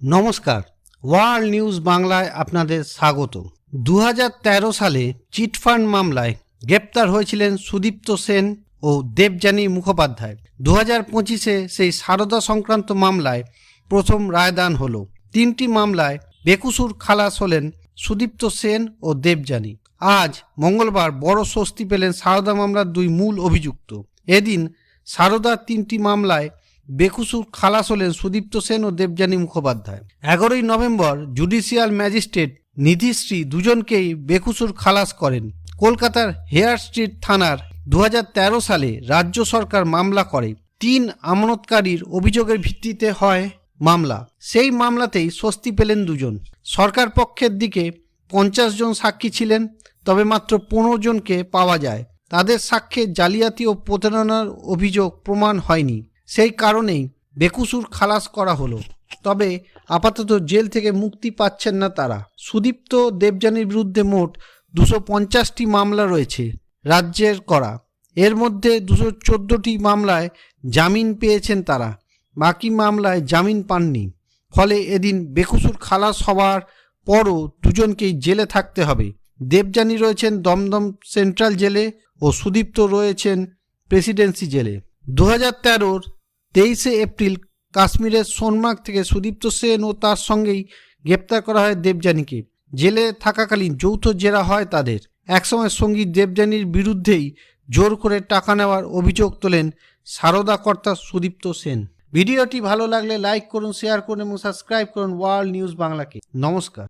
নমস্কার, world news বাংলায় আপনাদের স্বাগত। দু হাজার তেরো সালে চিটফান্ড মামলায় গ্রেপ্তার হয়েছিলেন সুদীপ্ত সেন ও দেবযানী মুখোপাধ্যায়। দু হাজার পঁচিশে সেই সারদা সংক্রান্ত মামলায় প্রথম রায়দান হলো। তিনটি মামলায় বেকুসুর খালাস হলেন সুদীপ্ত সেন ও দেবযানী। আজ মঙ্গলবার বড় স্বস্তি পেলেন সারদা মামলার দুই মূল অভিযুক্ত। এদিন সারদার তিনটি মামলায় বেকুসুর খালাস হলেন সুদীপ্ত সেন ও দেবযানী মুখোপাধ্যায়। এগারোই নভেম্বর জুডিশিয়াল ম্যাজিস্ট্রেট নিধিশ্রী দুজনকেই বেকুসুর খালাস করেন। কলকাতার হেয়ার স্ট্রিট থানার দু হাজার তেরো সালে রাজ্য সরকার মামলা করে। তিন আমানতকারীর অভিযোগের ভিত্তিতে হয় মামলা। সেই মামলাতেই স্বস্তি পেলেন দুজন। সরকার পক্ষের দিকে পঞ্চাশ জন সাক্ষী ছিলেন, তবে মাত্র পনেরো জনকে পাওয়া যায়। তাদের সাক্ষ্যে জালিয়াতি ও প্রতারণার অভিযোগ প্রমাণ হয়নি। সেই কারণেই বেকুসুর খালাস করা হলো। তবে আপাতত জেল থেকে মুক্তি পাচ্ছেন না তারা। সুদীপ্ত দেবযানীর বিরুদ্ধে মোট দুশো পঞ্চাশটি মামলা রয়েছে রাজ্যের করা। এর মধ্যে দুশো চোদ্দোটি মামলায় জামিন পেয়েছেন তারা। বাকি মামলায় জামিন পাননি। ফলে এদিন বেকুসুর খালাস হওয়ার পরও দুজনকেই জেলে থাকতে হবে। দেবযানী রয়েছেন দমদম সেন্ট্রাল জেলে ও সুদীপ্ত রয়েছেন প্রেসিডেন্সি জেলে। দু হাজার তেরোর তেইশে এপ্রিল কাশ্মীরের সোনমার্গ থেকে সুদীপ্ত সেন ও তার সঙ্গেই গ্রেপ্তার করা হয় দেবযানীকে। জেলে থাকাকালীন যৌথ জেরা হয় তাদের। একসময় সঙ্গী দেবযানীর বিরুদ্ধেই জোর করে টাকা নেওয়ার অভিযোগ তোলেন সারদা কর্তা সুদীপ্ত সেন। ভিডিওটি ভালো লাগলে লাইক করুন, শেয়ার করুন এবং সাবস্ক্রাইব করুন ওয়ার্ল্ড নিউজ বাংলাকে। নমস্কার।